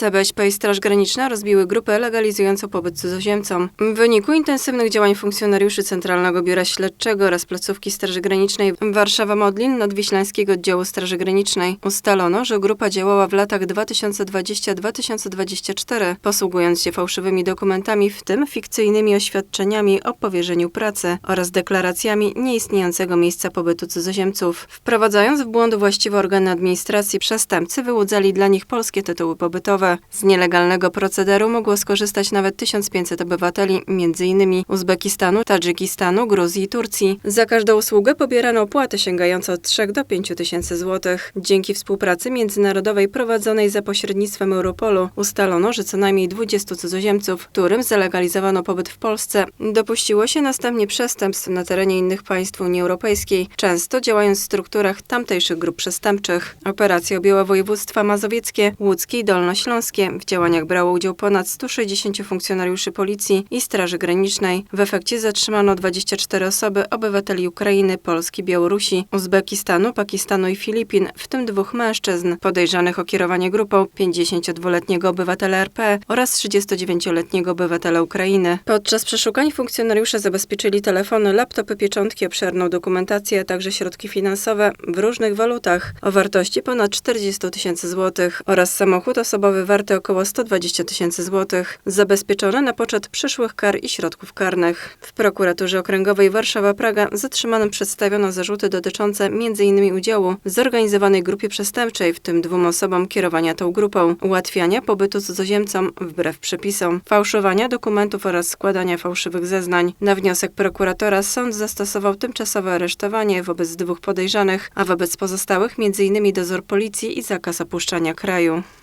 CBŚP i Straż Graniczna rozbiły grupę legalizującą pobyt cudzoziemcom. W wyniku intensywnych działań funkcjonariuszy Centralnego Biura Śledczego oraz placówki Straży Granicznej Warszawa-Modlin Nadwiślańskiego Oddziału Straży Granicznej ustalono, że grupa działała w latach 2020-2024, posługując się fałszywymi dokumentami, w tym fikcyjnymi oświadczeniami o powierzeniu pracy oraz deklaracjami nieistniejącego miejsca pobytu cudzoziemców. Wprowadzając w błąd właściwe organy administracji, przestępcy wyłudzali dla nich polskie tytuły pobytowe. Z nielegalnego procederu mogło skorzystać nawet 1500 obywateli, m.in. Uzbekistanu, Tadżykistanu, Gruzji i Turcji. Za każdą usługę pobierano opłatę sięgającą od 3 do 5 tysięcy złotych. Dzięki współpracy międzynarodowej prowadzonej za pośrednictwem Europolu ustalono, że co najmniej 20 cudzoziemców, którym zalegalizowano pobyt w Polsce, dopuściło się następnie przestępstw na terenie innych państw Unii Europejskiej, często działając w strukturach tamtejszych grup przestępczych. Operacja objęła województwa mazowieckie, łódzkie i dolnośląskie. W działaniach brało udział ponad 160 funkcjonariuszy policji i Straży Granicznej. W efekcie zatrzymano 24 osoby, obywateli Ukrainy, Polski, Białorusi, Uzbekistanu, Pakistanu i Filipin, w tym dwóch mężczyzn, podejrzanych o kierowanie grupą 52-letniego obywatela RP oraz 39-letniego obywatela Ukrainy. Podczas przeszukań funkcjonariusze zabezpieczyli telefony, laptopy, pieczątki, obszerną dokumentację, a także środki finansowe w różnych walutach o wartości ponad 40 tysięcy złotych oraz samochód osobowy warty około 120 tysięcy złotych, zabezpieczone na poczet przyszłych kar i środków karnych. W prokuraturze okręgowej Warszawa-Praga zatrzymanym przedstawiono zarzuty dotyczące m.in. udziału w zorganizowanej grupie przestępczej, w tym dwóm osobom kierowania tą grupą, ułatwiania pobytu cudzoziemcom wbrew przepisom, fałszowania dokumentów oraz składania fałszywych zeznań. Na wniosek prokuratora sąd zastosował tymczasowe aresztowanie wobec dwóch podejrzanych, a wobec pozostałych m.in. dozór policji i zakaz opuszczania kraju.